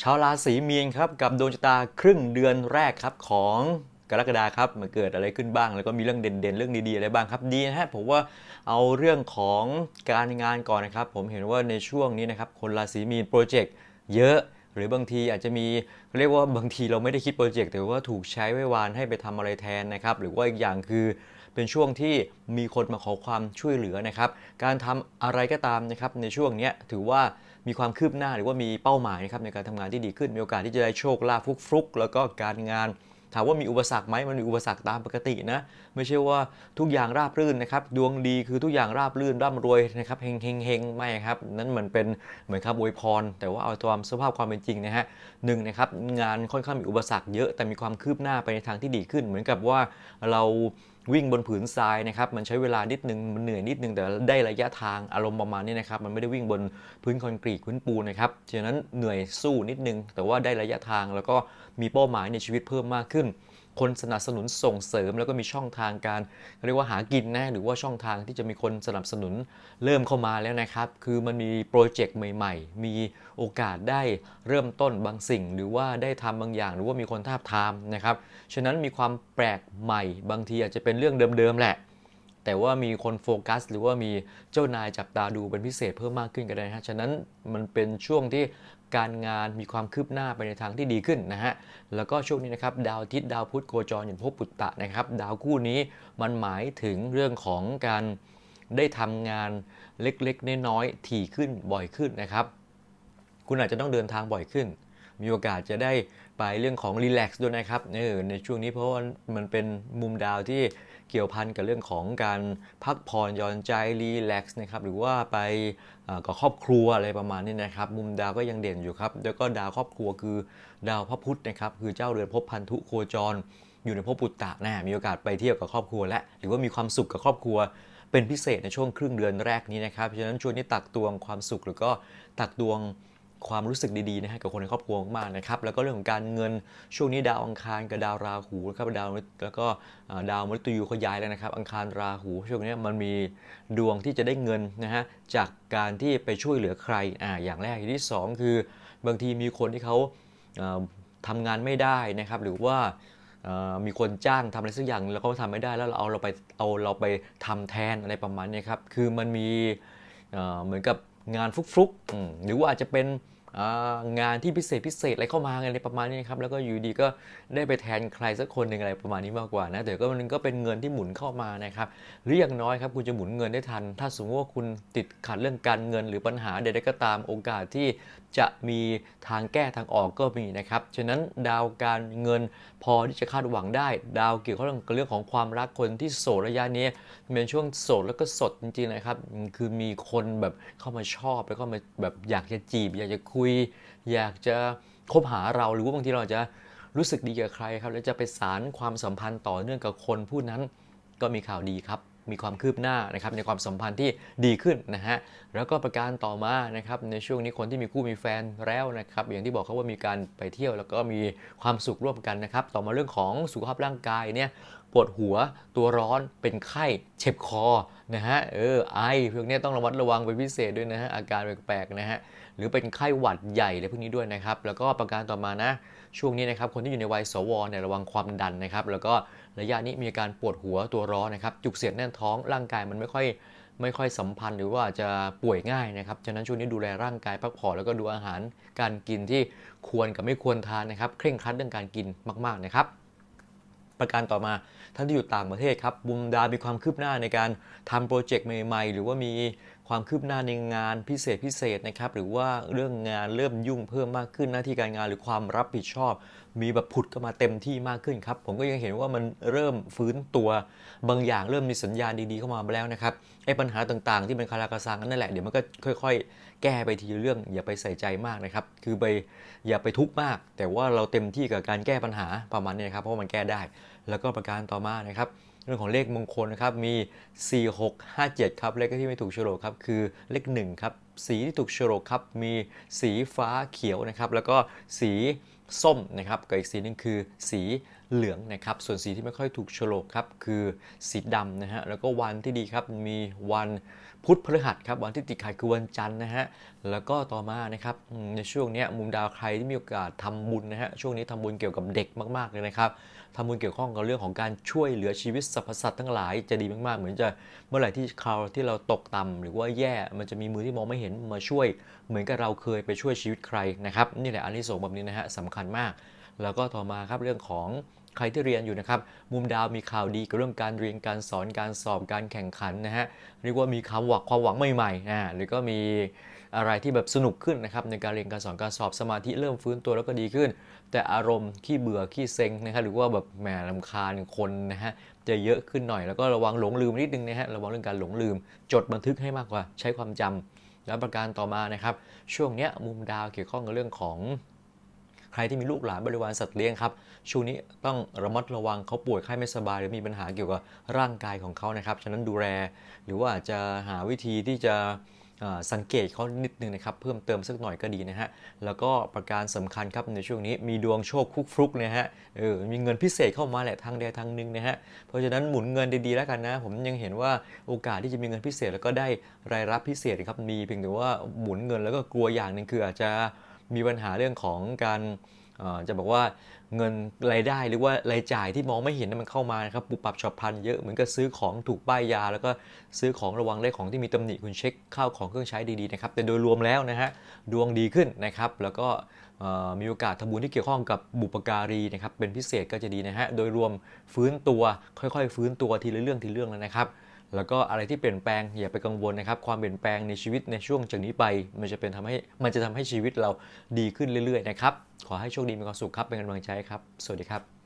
ชาวราศีมีนครับกับดวงชะตาครึ่งเดือนแรกครับของกรกฎาครับมันเกิดอะไรขึ้นบ้าง แล้วก็มีเรื่องเด่นๆ เรื่องดีๆ อะไรบ้างครับดีนะฮะผมว่าเอาเรื่องของการงานก่อนนะครับ ผมเห็นว่าในช่วงนี้นะครับคนราศีมีนโปรเจกต์เยอะหรือบางทีอาจจะมีเรียกว่าบางทีเราไม่ได้คิดโปรเจกต์แต่ว่าถูกใช้ไว้วานให้ไปทำอะไรแทนนะครับ หรือว่าอีกอย่างคือเป็นช่วงที่มีคนมาขอความช่วยเหลือนะครับ การทำอะไรก็ตามนะครับในช่วงนี้ถือว่า มีความคืบหน้าหรือว่ามีเป้าหมายนะครับในการทำงานที่ดีขึ้น มีโอกาสที่จะได้โชคลาภฟลุกๆแล้วก็การงาน ถามว่ามีอุปสรรคไหมมันมีอุปสรรคตามปกตินะ ไม่ใช่ว่าทุกอย่างราบรื่นนะครับ ดวงดีคือทุกอย่างราบรื่นร่ำรวยนะครับเฮงเฮงเฮงไม่ครับ นั่นเหมือนเป็นเหมือนครับอวยพร แต่ว่าเอาตามสภาพความเป็นจริงนะฮะหนึ่งนะครับงานค่อนข้างมีอุปสรรคเยอะแต่มีความคืบหน้าไปในทางที่ดีขึ้น เหมือนกับว่าเรา วิ่งบนผืนทรายนะครับมันใช้เวลานิดนึงมันเหนื่อยนิดนึงแต่ได้ระยะทางอารมณ์ประมาณนี้นะครับมันไม่ได้วิ่งบนพื้นคอนกรีตพื้นปูนนะครับฉะนั้นเหนื่อยสู้นิดนึง แต่ว่าได้ระยะทางแล้วก็มีเป้าหมายในชีวิตเพิ่มมากขึ้น คนสนับสนุนส่งเสริม แล้วก็มีช่องทางการเรียกว่าหากินนะหรือว่าช่องทางที่จะมีคนสนับสนุนเริ่มเข้ามาแล้วนะครับ คือมันมีโปรเจกต์ใหม่ ๆ มีโอกาสได้เริ่มต้นบางสิ่ง หรือว่าได้ทำบางอย่าง หรือว่ามีคนทาบทามนะครับฉะนั้นมีความแปลกใหม่ บางทีอาจจะเป็นเรื่องเดิมๆแหละแต่ว่ามีคนโฟกัส หรือว่ามีเจ้านายจับตาดูเป็นพิเศษเพิ่มมากขึ้นก็ได้ฮะ ฉะนั้นมันเป็นช่วงที่ การงานมีความคืบหน้าไปในทางที่ดีขึ้นนะฮะ แล้วก็ช่วงนี้นะครับดาวทิตย์ดาวพุธโคจรอย่างภพปุตตะนะครับ ดาวคู่นี้มันหมายถึงเรื่องของการได้ทำงานเล็กๆน้อยๆถี่ขึ้นบ่อยขึ้นนะครับ คุณอาจจะต้องเดินทางบ่อยขึ้น มีโอกาสจะได้ไปเรื่องของรีแลกซ์ด้วยนะครับเออในช่วงนี้เพราะว่ามันเป็นมุมดาวที่ เกี่ยวพันกับเรื่องของการพักผ่อนหย่อนใจรีแลกซ์นะครับหรือว่าไปก่อกับครอบครัวอะไรประมาณนี้นะครับ มุมดาวก็ยังเด่นอยู่ครับแล้วก็ดาวครอบครัวคือดาวพระพุธนะครับคือเจ้าเรือนภพพันธุโคจร อยู่ในภพปุตตะนะมีโอกาสไปเที่ยวกับครอบครัวและหรือว่ามีความสุขกับครอบครัวเป็นพิเศษในช่วงครึ่งเดือนแรกนี้นะครับ เพราะฉะนั้นช่วงนี้ตักตวงความสุขหรือก็ตักตวง ความรู้สึกดีๆนะฮะกับคนในครอบครัวมากๆนะครับแล้วก็เรื่องของการเงินช่วงนี้ดาวอังคารกับดาวราหูนะครับดาวแล้วก็ดาวมฤตยูเขาย้ายแล้วนะครับ อังคารราหูช่วงนี้มันมีดวงที่จะได้เงินนะฮะจากการที่ไปช่วยเหลือใครอ่าอย่างแรกอย่างที่สองคือบางทีมีคนที่เขาเอ่อทำงานไม่ได้นะครับ หรือว่ามีคนจ้างทำอะไรสักอย่างแล้วเขาทำไม่ได้แล้วเราเอาเราไปเอาเราไปทำแทนอะไรประมาณนี้ครับคือมันมีเหมือนกับ งานฟลุกๆหรือว่าอาจจะเป็น งานที่พิเศษพิเศษอะไรเข้ามาอะไรประมาณนี้ครับแล้วก็อยู่ดีก็ได้ไปแทนใครสักคนหนึ่งอะไรประมาณนี้มากกว่านะแต่ก็มันก็เป็นเงินที่หมุนเข้ามานะครับหรืออย่างน้อยครับคุณจะหมุนเงินได้ทัน ถ้าสมมติว่าคุณติดขัดเรื่องการเงิน หรือปัญหาใดๆก็ตามโอกาสที่จะมีทางแก้ทางออกก็มีนะครับฉะนั้นดาวการเงินพอที่จะคาดหวังได้ ดาวเกี่ยวข้องกับเรื่องของความรักคนที่โสดระยะนี้เป็นช่วงโสดแล้วก็สดจริงๆนะครับคือมีคนแบบเข้ามาชอบแล้วก็มาแบบอยากจะจีบอยากจะคุยอยากจะคบหาเราหรือว่าบางทีเราจะรู้สึกดีกับใครครับแล้วจะไปสารความสัมพันธ์ต่อเนื่องกับคนผู้นั้นก็มีข่าวดีครับ มีความคืบหน้านะครับในความสัมพันธ์ที่ดีขึ้นนะฮะแล้วก็ประการต่อมานะครับในช่วงนี้คนที่มีคู่มีแฟนแล้วนะครับอย่างที่บอกเขาว่ามีการไปเที่ยวแล้วก็มีความสุขร่วมกันนะครับต่อมาเรื่องของสุขภาพร่างกายเนี่ย ปวดหัว ตัวร้อน เป็นไข้ เจ็บคอ นะฮะ เออ ไอพวกนี้ต้องระมัดระวังเป็นพิเศษด้วยนะฮะ อาการแปลกๆนะฮะ หรือเป็นไข้หวัดใหญ่อะไรพวกนี้ด้วยนะครับ แล้วก็ประการต่อมานะ ช่วงนี้นะครับ คนที่อยู่ในวัยสวเนี่ยระวังความดันนะครับ แล้วก็ระยะนี้มีอาการปวดหัว ตัวร้อนนะครับ จุกเสียดแน่นท้อง ร่างกายมันไม่ค่อยไม่ค่อยสัมพันธ์หรือว่าจะป่วยง่ายนะครับ ฉะนั้นช่วงนี้ดูแลร่างกายพักผ่อนแล้วก็ดูอาหารการกินที่ควรกับไม่ควรทานนะครับ เคร่งครัดเรื่องการกินมาก ๆ นะครับ ประการต่อมาท่านที่อยู่ต่างประเทศครับบุมดา มีความคืบหน้าในการทำโปรเจกต์ใหม่ๆ หรือว่ามี ความคืบหน้าในงานพิเศษพิเศษนะครับ หรือว่าเรื่องงานเริ่มยุ่งเพิ่มมากขึ้นหน้าที่การงานหรือความรับผิดชอบ มีแบบผุดเข้ามาเต็มที่มากขึ้นครับ ผมก็ยังเห็นว่ามันเริ่มฟื้นตัวบางอย่างเริ่มมีสัญญาณดีๆเข้ามาแล้วนะครับไอ้ปัญหาต่างๆ ที่เป็นคาราคาซังนั่นแหละเดี๋ยวมันก็ค่อย ๆ แก้ไปทีเรื่องอย่าไปใส่ใจมากนะครับ คือไปอย่าไปทุกข์มาก แต่ว่าเราเต็มที่กับการแก้ปัญหาประมาณนี้นครับเพราะมันแก้ได้ แล้วก็ประการต่อมานะครับ เรื่องของเลขมงคลนะครับมี 4 6 5 7 ครับเลขที่ไม่ถูกโฉลกครับคือเลข1ครับสีที่ถูกโฉลกครับมีสีฟ้าเขียวนะครับแล้วก็สีส้มนะครับกับอีกสีหนึงคือสีเหลืองนะครับส่วนสีที่ไม่ค่อยถูกโฉลกครับคือสีดำนะฮะแล้วก็วันที่ดีครับมีวันพุธพฤหัสครับวันที่ติดขัดคือวันจันทร์นะฮะแล้วก็ต่อมานะครับในช่วงนี้มุมดาวใครที่มีโอกาสทำบุญนะฮะช่วงนี้ทำบุญเกี่ยวกับเด็กมากๆเลยนะครับ ทำบุญเกี่ยวข้องกับเรื่องของการช่วยเหลือชีวิตสรรพสัตว์ทั้งหลายจะดีมากๆ เหมือนจะเมื่อไหร่ที่คราวที่เราตกต่ำหรือว่าแย่มันจะมีมือที่มองไม่เห็นมาช่วย เหมือนกับเราเคยไปช่วยชีวิตใครนะครับนี่แหละอันที่สงแบบนี้นะฮะสำคัญมาก แล้วก็ต่อมาครับเรื่องของ ใครที่เรียนอยู่นะครับ มุมดาวมีข่าวดีกับเรื่องการเรียนการสอนการสอบการแข่งขันนะฮะเรียกว่ามีความหวังความหวังใหม่ๆอ่าหรือก็มีอะไรที่แบบสนุกขึ้นนะครับในการเรียนการสอนการสอบสมาธิเริ่มฟื้นตัวแล้วก็ดีขึ้น แต่อารมณ์ขี้เบื่อขี้เซ็งนะครับหรือว่าแบบแหมลำคาญคนนะฮะจะเยอะขึ้นหน่อยแล้วก็ระวังหลงลืมนิดนึงนะฮะระวังเรื่องการหลงลืม จดบันทึกให้มากกว่าใช้ความจำแล้วประการต่อมานะครับ ช่วงเนี้ยมุมดาวเกี่ยวข้องกับเรื่องของ ใครที่มีลูกหลานบริวารสัตว์เลี้ยงครับช่วงนี้ต้องระมัดระวังเขาป่วยไข้ไม่สบาย หรือมีปัญหาเกี่ยวกับร่างกายของเขานะครับ ฉะนั้นดูแลหรือว่าจะหาวิธีที่จะสังเกตเขานิดนึงนะครับ เพิ่มเติมสักหน่อยก็ดีนะฮะ แล้วก็ประการสำคัญครับในช่วงนี้มีดวงโชคคุกฟลุกนะฮะเออมีเงินพิเศษเข้ามาแหละทางใดทางหนึ่งนะฮะเพราะฉะนั้นหมุนเงินดีๆแล้วกันนะ ผมยังเห็นว่าโอกาสที่จะมีเงินพิเศษแล้วก็ได้รายรับพิเศษครับมีเพียงแต่ว่าหมุนเงินแล้วก็กลัวอย่างหนึ่งคืออาจจะ มีปัญหาเรื่องของการจะบอกว่าเงินรายได้หรือว่ารายจ่ายที่มองไม่เห็นนั้นมันเข้ามานะครับปุบปับฉับพลันเยอะเหมือนกับซื้อของถูกป้ายยา แล้วก็ซื้อของระวังได้ของที่มีตำหนิคุณเช็คข้าวของเครื่องใช้ดีๆนะครับแต่โดยรวมแล้วนะฮะดวงดีขึ้นนะครับ แล้วก็มีโอกาสทำบุญที่เกี่ยวข้องกับบุปการีนะครับเป็นพิเศษก็จะดีนะฮะโดยรวมฟื้นตัวค่อยๆ ฟื้นตัวทีละเรื่องทีละเรื่องแล้วนะครับ แล้วก็อะไรที่เปลี่ยนแปลงอย่าไปกังวลนะครับ ความเปลี่ยนแปลงในชีวิตในช่วงจากนี้ไป มันจะเป็นทำให้มันจะทำให้ชีวิตเราดีขึ้นเรื่อยๆนะครับ ขอให้โชคดีมีความสุขครับเป็นกำลังใจครับ สวัสดีครับ